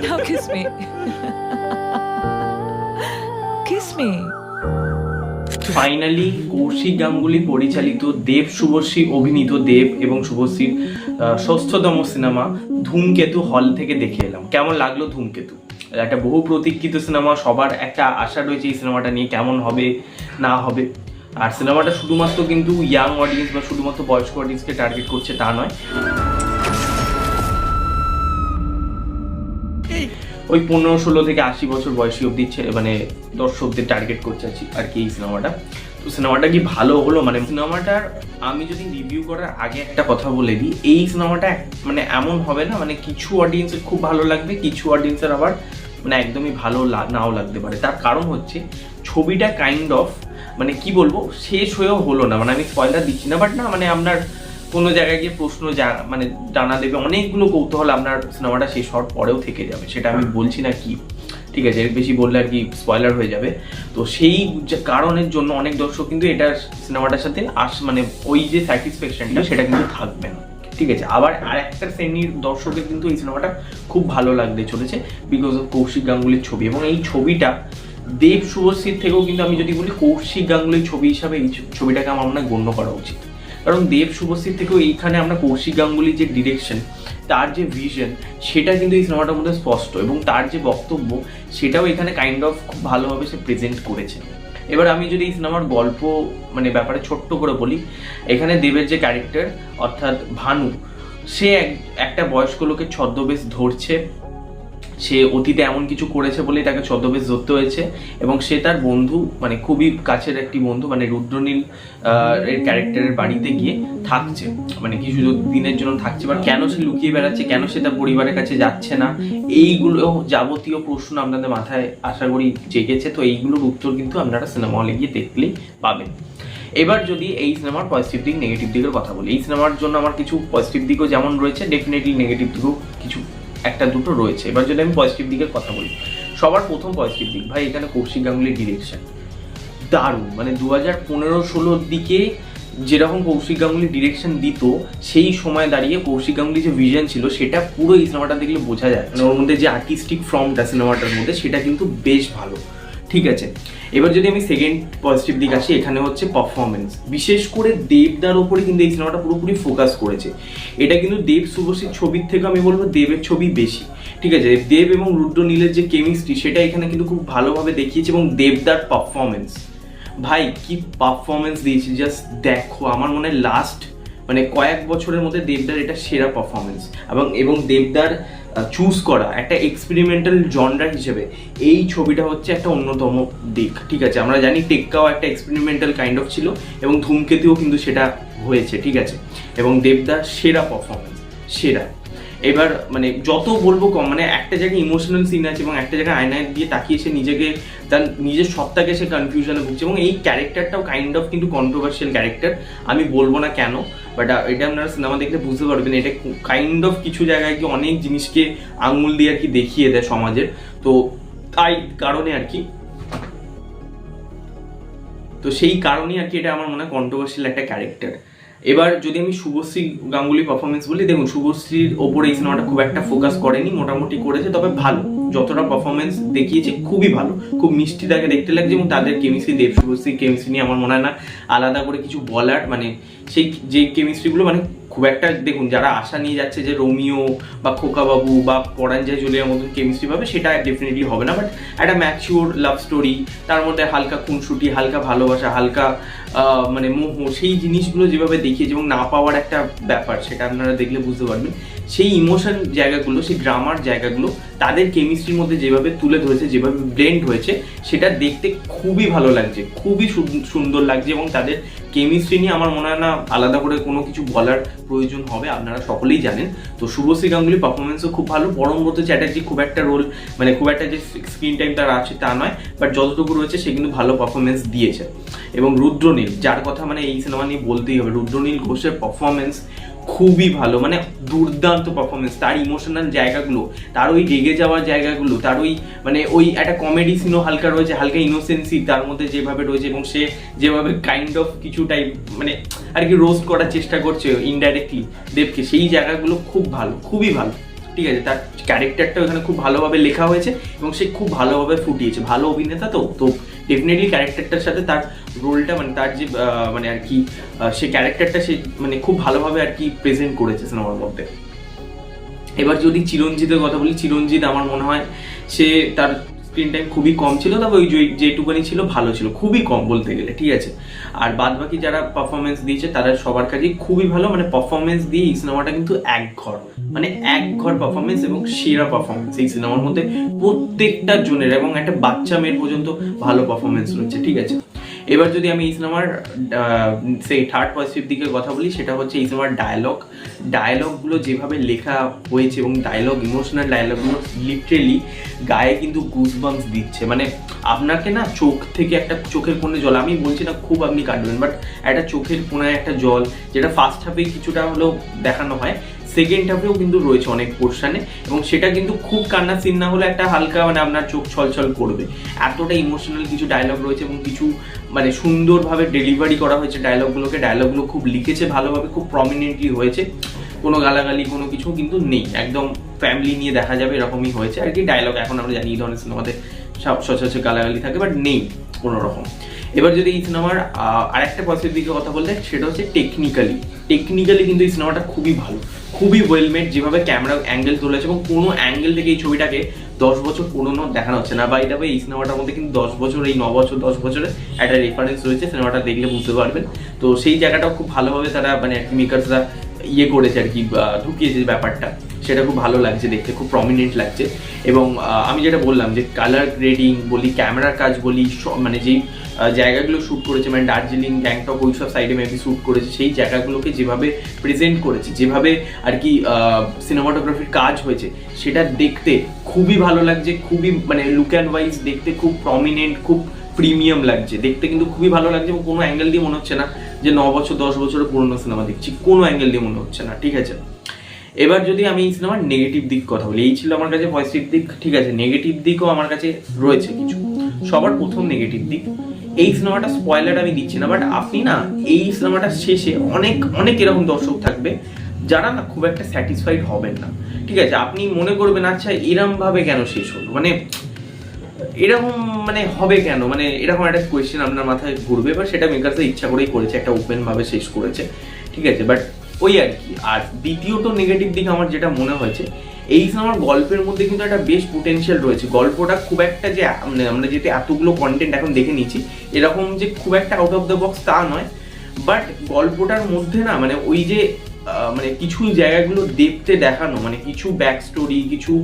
Now kiss me. kiss me. Finally Kaushik Ganguly পরিচালিত দেব শুভশ্রী অভিনীত দেব এবং শুভশ্রীর ষষ্ঠতম সিনেমা ধূমকেতু হল থেকে দেখে এলাম কেমন লাগল ধূমকেতু একটা বহু প্রতীক্ষিত সিনেমা সবার একটা আশা রয়েছে এই সিনেমাটা নিয়ে, কেমন হবে, না হবে আর সিনেমাটা শুধুমাত্র কিন্তু ইয়াং অডিয়েন্স বা শুধুমাত্র বয়স্ক অডিয়েন্সকে টার্গেট করছে তা নয় ওই পনেরো ষোলো থেকে আশি বছর বয়সী অব্দি ছে- মানে দর্শকদের টার্গেট করছে আর কি- এই সিনেমাটা তো সিনেমাটা কি ভালো হলো? মানে সিনেমাটার আমি যদি রিভিউ করার আগে একটা কথা বলে দিই, এই সিনেমাটা মানে এমন হবে না মানে কিছু অডিয়েন্সের খুব ভালো লাগবে, কিছু অডিয়েন্সের আবার মানে একদমই ভালো নাও লাগতে পারে। তার কারণ হচ্ছে ছবিটা কাইন্ড অফ মানে কি বলব, শেষ হয়েও হলো না। মানে আমি স্পয়লার দিচ্ছি না বাট না মানে আপনার কোনো জায়গায় গিয়ে প্রশ্ন মানে জানা দেবে। অনেকগুলো কৌতূহল আপনার সিনেমাটা শেষ হওয়ার পরেও থেকে যাবে। সেটা আমি বলছি না কি। ঠিক আছে এর বেশি বললে আর কি স্পয়লার হয়ে যাবে। তো সেই কারণের জন্য অনেক দর্শক কিন্তু এটা সিনেমাটার সাথে আস মানে ওই যে স্যাটিসফ্যাকশনটা সেটা কিন্তু থাকবে না। ঠিক আছে আবার আরেকটা শ্রেণির দর্শকের কিন্তু এই সিনেমাটা খুব ভালো লাগতে চলেছে বিকজ অফ কৌশিক গাঙ্গুলির ছবি। এবং এই ছবিটা দেব শুভশ্রীর থেকেও কিন্তু আমি যদি বলি কৌশিক গাঙ্গুলির ছবি হিসাবে এই ছবিটাকে আমার মনে হয় গণ্য করা উচিত। কারণ দেব শুভশ্রীর থেকেও এইখানে আমরা কৌশিক গাঙ্গুলির যে ডিরেকশন তার যে ভিশন সেটা কিন্তু এই সিনেমাটার মধ্যে স্পষ্ট এবং তার যে বক্তব্য, সেটাও এখানে কাইন্ড অফ খুব ভালোভাবে সে প্রেজেন্ট করেছে। এবার আমি যদি এই সিনেমার গল্প মানে ব্যাপারে ছোট্ট করে বলি, এখানে দেবের যে ক্যারেক্টার অর্থাৎ ভানু, সে এক- একটা বয়স্ক লোকের ছদ্মবেশ ধরছে সে অতীতে এমন কিছু করেছে বলেই তাকে ছদ্মবেশ ধরতে হয়েছে এবং সে তার বন্ধু মানে খুবই কাছের একটি বন্ধু মানে রুদ্রনীল এর ক্যারেক্টারের বাড়িতে গিয়ে থাকছে। মানে কিছু দিনের জন্য থাকছে। বা কেন সে লুকিয়ে বেড়াচ্ছে? কেন সে তার পরিবারের কাছে যাচ্ছে না? এইগুলো যাবতীয় প্রশ্ন আপনাদের মাথায় আশা করি জেগেছে। তো এইগুলোর উত্তর কিন্তু আপনারা সিনেমা হলে গিয়ে দেখলেই পাবেন। এবার যদি এই সিনেমার পজিটিভ দিক নেগেটিভ দিকের কথা বলি। এই সিনেমার জন্য আমার কিছু পজিটিভ দিকও যেমন রয়েছে ডেফিনেটলি নেগেটিভ দিকও কিছু একটা দুটো রয়েছে। এবার যদি আমি পজিটিভ দিকের কথা বলি, সবার প্রথম পজিটিভ দিক, ভাই, এখানে কৌশিক গাঙ্গুলির ডিরেকশন দারুণ মানে দু হাজার পনেরো ষোলোর দিকে যেরকম কৌশিক গাঙ্গুলি ডিরেকশন দিত, সেই সময় দাঁড়িয়ে কৌশিক গাঙ্গুলি যে ভিজন ছিল, সেটা পুরো এই সিনেমাটা দেখলে বোঝা যায়। মানে ওর মধ্যে যে আর্টিস্টিক ফর্মটা সিনেমাটার মধ্যে, সেটা কিন্তু বেশ ভালো। ঠিক আছে। এবার যদি আমি সেকেন্ড পজিটিভ দিক আসি, এখানে হচ্ছে পারফরমেন্স বিশেষ করে দেবদার ওপরে কিন্তু এই সিনেমাটা পুরোপুরি ফোকাস করেছে। এটা কিন্তু দেব শুভশ্রীর ছবির থেকে আমি বলব দেবের ছবি বেশি। ঠিক আছে, দেব এবং রুদ্র নীলের যে কেমিস্ট্রি সেটা এখানে কিন্তু খুব ভালোভাবে দেখিয়েছে এবং দেবদার পারফরমেন্স ভাই, কি পারফরমেন্স দিয়েছে জাস্ট দেখো, আমার মনে হয় লাস্ট মানে কয়েক বছরের মধ্যে দেবদার এটা সেরা পারফরমেন্স এবং এবং দেবদার চুজ করা একটা এক্সপেরিমেন্টাল জনরা হিসেবে। এই ছবিটা হচ্ছে একটা অন্যতম দিক, ঠিক আছে? আমরা জানি টেক্কাও একটা এক্সপেরিমেন্টাল কাইন্ড অফ ছিল এবং ধূমকেতুও কিন্তু সেটা হয়েছে, ঠিক আছে? এবং দেবদার সেরা পারফরমেন্স সেরা। এবার মানে যত বলব কম মানে একটা জায়গায় ইমোশনাল সিন আছে এবং একটা জায়গায় আয়নায় দিয়ে তাকিয়ে সে নিজেকে, তার নিজের সত্তাকে সে কনফিউশনে ভুগছে এবং এই ক্যারেক্টারটাও কাইন্ড অফ কিন্তু কন্ট্রোভার্সিয়াল ক্যারেক্টার আমি বলব না কেন। বাট এটা আপনারা সিনেমা দেখলে বুঝতে পারবেন, এটা কাইন্ড অফ কিছু জায়গায় কি অনেক জিনিসকে আঙুল দিয়ে আর কি দেখিয়ে দেয় সমাজের। তো তাই কারণে আর কি। তো সেই কারণেই আর কি এটা আমার মনে হয় কন্ট্রোভার্সিয়াল একটা ক্যারেক্টার এবার যদি আমি শুভশ্রী গাঙ্গুলি পারফরমেন্স বলি, দেখুন, শুভশ্রীর ওপরে এই সিনেমাটা খুব একটা ফোকাস করেনি, মোটামুটি করেছে, তবে ভালো। যতটা পারফরমেন্স দেখিয়েছে, খুবই ভালো। খুব মিষ্টি তাকে দেখতে লাগছে এবং তাদের কেমিস্ট্রি দেব শুভশ্রী কেমিস্ট্রি নিয়ে আমার মনে হয় না আলাদা করে কিছু বলার মানে সেই যে কেমিস্ট্রিগুলো মানে খুব একটা দেখুন, যারা আশা নিয়ে যাচ্ছে যে রোমিও বা খোকাবাবু বা পরাঞ্জয় জুলিয়ার মতন কেমিস্ট্রি পাবে, সেটা ডেফিনেটলি হবে না বাট একটা ম্যাচিওর লাভ স্টোরি তার মধ্যে হালকা খুনসুটি, হালকা ভালোবাসা, হালকা মানে মোহ, সেই জিনিসগুলো যেভাবে দেখিয়েছে এবং না পাওয়ার একটা ব্যাপার, সেটা আপনারা দেখলে বুঝতে পারবেন। সেই ইমোশন জায়গাগুলো, সেই ড্রামার জায়গাগুলো তাদের কেমিস্ট্রির মধ্যে যেভাবে তুলে ধরেছে, যেভাবে ব্লেন্ড হয়েছে, সেটা দেখতে খুবই ভালো লাগছে, খুবই সুন- সুন্দর লাগছে এবং তাদের কেমিস্ট্রি নিয়ে আমার মনে হয় না আলাদা করে কোনো কিছু বলার প্রয়োজন হবে, আপনারা সকলেই জানেন। তো শুভশ্রী গাঙ্গুলি পারফরমেন্সও খুব ভালো পরমব্রত চ্যাটার্জি খুব একটা রোল মানে খুব একটা যে স্ক্রিন টাইম তার আছে তা নয় বাট যতটুকু রয়েছে সে কিন্তু ভালো পারফরমেন্স দিয়েছে। এবং রুদ্রনীল, যার কথা মানে এই সিনেমা নিয়ে বলতেই হবে, রুদ্রনীল ঘোষের পারফরমেন্স খুবই ভালো মানে দুর্দান্ত পারফরমেন্স তার ইমোশনাল জায়গাগুলো, তার ওই রেগে যাওয়ার জায়গাগুলো, তার ওই মানে ওই একটা কমেডি সিনও হালকা রয়েছে, হালকা ইনোসেন্সি তার মধ্যে যেভাবে রয়েছে এবং সে যেভাবে কাইন্ড অফ কিছু টাইপ মানে আর কি রোস্ট করার চেষ্টা করছে ইনডাইরেক্টলি দেবকে, সেই জায়গাগুলো খুব ভালো, খুবই ভালো। ঠিক আছে, তার ক্যারেক্টারটা ওখানে খুব ভালোভাবে লেখা হয়েছে এবং সে খুব ভালোভাবে ফুটিয়েছে। ভালো অভিনেতা তো তো ডেফিনেটলি ক্যারেক্টারটার সাথে তার রোলটা মানে তার যে মানে আর কি সে ক্যারেক্টারটা সে মানে খুব ভালোভাবে আর কি প্রেজেন্ট করেছে সিনেমার মধ্যে। এবার যদি চিরঞ্জিতের কথা বলি চিরঞ্জিত আমার মনে হয় সে তার স্ক্রিন টাইম খুবই কম ছিল, তবে ওই যেটুকুনি ছিল ভালো ছিল, খুবই কম বলতে গেলে, ঠিক আছে? আর বাদ বাকি যারা পারফরমেন্স দিয়েছে, তারা সবার কাছেই খুবই ভালো মানে পারফরমেন্স দিয়ে এই সিনেমাটা কিন্তু এক ঘর মানে এক ঘর পারফরমেন্স এবং সেরা পারফরমেন্স এই সিনেমার মধ্যে প্রত্যেকটা জনের, এবং একটা বাচ্চা মেয়ের পর্যন্ত ভালো পারফরমেন্স রয়েছে, ঠিক আছে? এবার যদি আমি এই সিনেমার সেই থার্ড পজিটিভ দিকে কথা বলি, সেটা হচ্ছে এই সিনেমার ডায়লগ ডায়লগগুলো যেভাবে লেখা হয়েছে এবং ডায়লগ ইমোশনাল ডায়লগগুলো লিটারেলি গায়ে কিন্তু গুজবাম্পস দিচ্ছে। মানে আপনাকে না চোখ থেকে একটা চোখের কোণে জল, আমি বলছি না খুব আপনি কাটবেন বাট একটা চোখের কোণায় একটা জল, যেটা ফার্স্ট হাফে কিছুটা হলেও দেখানো হয়। সেকেন্ড হাফেও কিন্তু রয়েছে অনেক পোর্শনে এবং সেটা কিন্তু খুব কান্না সিন না হলে একটা হালকা মানে আপনার চোখ ছলছল করবে। এতটা ইমোশনাল কিছু ডায়লগ রয়েছে এবং কিছু মানে সুন্দরভাবে ডেলিভারি করা হয়েছে ডায়লগগুলোকে ডায়লগগুলো খুব লিখেছে ভালোভাবে, খুব প্রমিনেন্টলি হয়েছে। কোনো গালাগালি, কোনো কিছু কিন্তু নেই। একদম ফ্যামিলি নিয়ে দেখা যাবে, এরকমই হয়েছে। আর কি ডায়লগ এখন আমরা জানি, এই ধরনের সিনেমাতে সব সচরাচর গালাগালি থাকে বাট নেই কোনো রকম এবার যদি এই সিনেমার আরেকটা পজিটিভ দিকে কথা বলতে সেটা হচ্ছে টেকনিক্যালি টেকনিক্যালি কিন্তু এই সিনেমাটা খুবই ভালো, খুবই ওয়েল মেড যেভাবে ক্যামেরা অ্যাঙ্গেল তোলেছে এবং কোনো অ্যাঙ্গেল থেকে এই ছবিটাকে দশ বছর পুরনো দেখানো হচ্ছে না। বা এটা এই সিনেমাটার মধ্যে কিন্তু দশ বছর, এই ন বছর দশ বছরের একটা রেফারেন্স রয়েছে, সিনেমাটা দেখলে বুঝতে পারবেন। তো সেই জায়গাটাও খুব ভালোভাবে তারা মানে মেকার্সরা ইয়ে করেছে আর কি ঢুকিয়েছে ব্যাপারটা। সেটা খুব ভালো লাগছে দেখতে, খুব প্রমিনেন্ট লাগছে। এবং আমি যেটা বললাম যে কালার গ্রেডিং বলি ক্যামেরার কাজ বলি মানে যেই জায়গাগুলো শ্যুট করেছে মানে দার্জিলিং গ্যাংটক ওই সব সাইডে মেবি শ্যুট করেছে, সেই জায়গাগুলোকে যেভাবে প্রেজেন্ট করেছে, যেভাবে আর কি সিনেমাটোগ্রাফির কাজ হয়েছে, সেটা দেখতে খুবই ভালো লাগছে, খুবই মানে লুক অ্যান্ড ওয়াইজ দেখতে খুব প্রমিনেন্ট খুব প্রিমিয়াম লাগছে। দেখতে কিন্তু খুবই ভালো লাগছে এবং কোনো অ্যাঙ্গেল দিয়ে মনে হচ্ছে না যে ন বছর, দশ বছরের পুরনো সিনেমা দেখছি। কোনো অ্যাঙ্গেল দিয়ে মনে হচ্ছে না, ঠিক আছে? এবার যদি আমি এই সিনেমার নেগেটিভ দিক কথা বলি, এই ছিল আমার কাছে পজিটিভ দিক, ঠিক আছে নেগেটিভ দিকও আমার কাছে রয়েছে কিছু। সবার প্রথম নেগেটিভ দিক, এই সিনেমাটা স্পয়লার আমি দিচ্ছি না বাট আপনি না এই সিনেমাটা শেষে অনেক অনেক এরকম দর্শক থাকবে, যারা না খুব একটা স্যাটিসফাইড হবেন না। ঠিক আছে, আপনি মনে করবেন আচ্ছা এরম ভাবে কেন শেষ হলো? মানে এরকম মানে হবে কেন? মানে এরকম একটা কোয়েশ্চেন আপনার মাথায় ঘুরবে বা সেটা মেকার্সে ইচ্ছা করেই করেছে, একটা ওপেন ভাবে শেষ করেছে। ঠিক আছে বাট ওই আর কি। আর দ্বিতীয়ত নেগেটিভ দিক আমার যেটা মনে হয়েছে, এই সিনেমার গল্পের মধ্যে কিন্তু একটা বেশ পোটেনশিয়াল রয়েছে। গল্পটা খুব একটা যে মানে আমরা যেহেতু এতগুলো কন্টেন্ট এখন দেখে নিচ্ছি এরকম যে খুব একটা আউট অফ দ্য বক্স তা নয়। বাট গল্পটার মধ্যে না মানে ওই যে মানে কিছু জায়গাগুলো দেখতে দেখানো মানে কিছু ব্যাক স্টোরি কিছু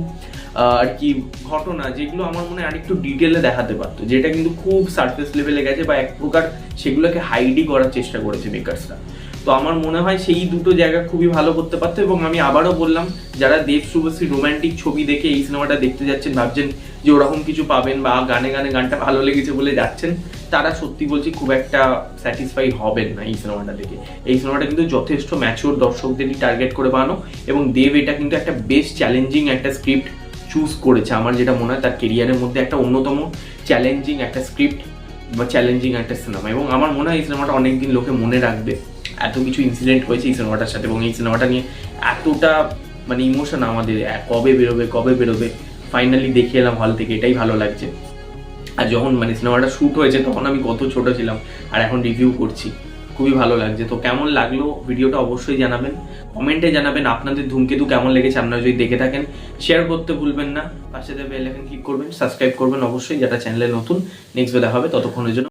আর কি ঘটনা, যেগুলো আমার মনে হয় আরেকটু ডিটেলে দেখাতে পারতো। যেটা কিন্তু খুব সারফেস লেভেলে গেছে বা এক প্রকার সেগুলোকে হাইডই করার চেষ্টা করেছে মেকার্সরা তো আমার মনে হয় সেই দুটো জায়গা খুবই ভালো করতে পারতো এবং আমি আবারও বললাম, যারা দেব শুভশ্রী রোম্যান্টিক ছবি দেখে এই সিনেমাটা দেখতে যাচ্ছেন, ভাবছেন যে ওরকম কিছু পাবেন বা গানে গানে গানটা ভালো লেগেছে বলে যাচ্ছেন, তারা সত্যি বলছি খুব একটা স্যাটিসফাই হবেন না এই সিনেমাটা দেখে। এই সিনেমাটা কিন্তু যথেষ্ট ম্যাচিওর দর্শকদেরই টার্গেট করে বানানো এবং দেব এটা কিন্তু একটা বেশ চ্যালেঞ্জিং একটা স্ক্রিপ্ট চুজ করেছে। আমার যেটা মনে হয় তার কেরিয়ারের মধ্যে একটা অন্যতম চ্যালেঞ্জিং একটা স্ক্রিপ্ট বা চ্যালেঞ্জিং একটা সিনেমা এবং আমার মনে হয় এই সিনেমাটা অনেকদিন লোকে মনে রাখবে। এত কিছু ইনসিডেন্ট হয়েছে এই সিনেমাটার সাথে এবং এই সিনেমাটা নিয়ে এতটা মানে ইমোশন আমাদের কবে বেরোবে কবে বেরোবে ফাইনালি দেখে এলাম হল থেকে, এটাই ভালো লাগছে। আর যখন মানে সিনেমাটা শ্যুট হয়েছে, তখন আমি কত ছোট ছিলাম, আর এখন রিভিউ করছি। খুবই ভালো লাগছে। তো কেমন লাগল? ভিডিওটা অবশ্যই জানাবেন। কমেন্টে জানাবেন আপনাদের ধূমকেতু কেমন লেগেছে, আপনারা যদি দেখে থাকেন শেয়ার করতে ভুলবেন না। পাশে বেল আইকন ক্লিক করবেন সাবস্ক্রাইব করবেন অবশ্যই, যারা চ্যানেলে নতুন নেক্সট দেখা হবে, ততক্ষণের জন্য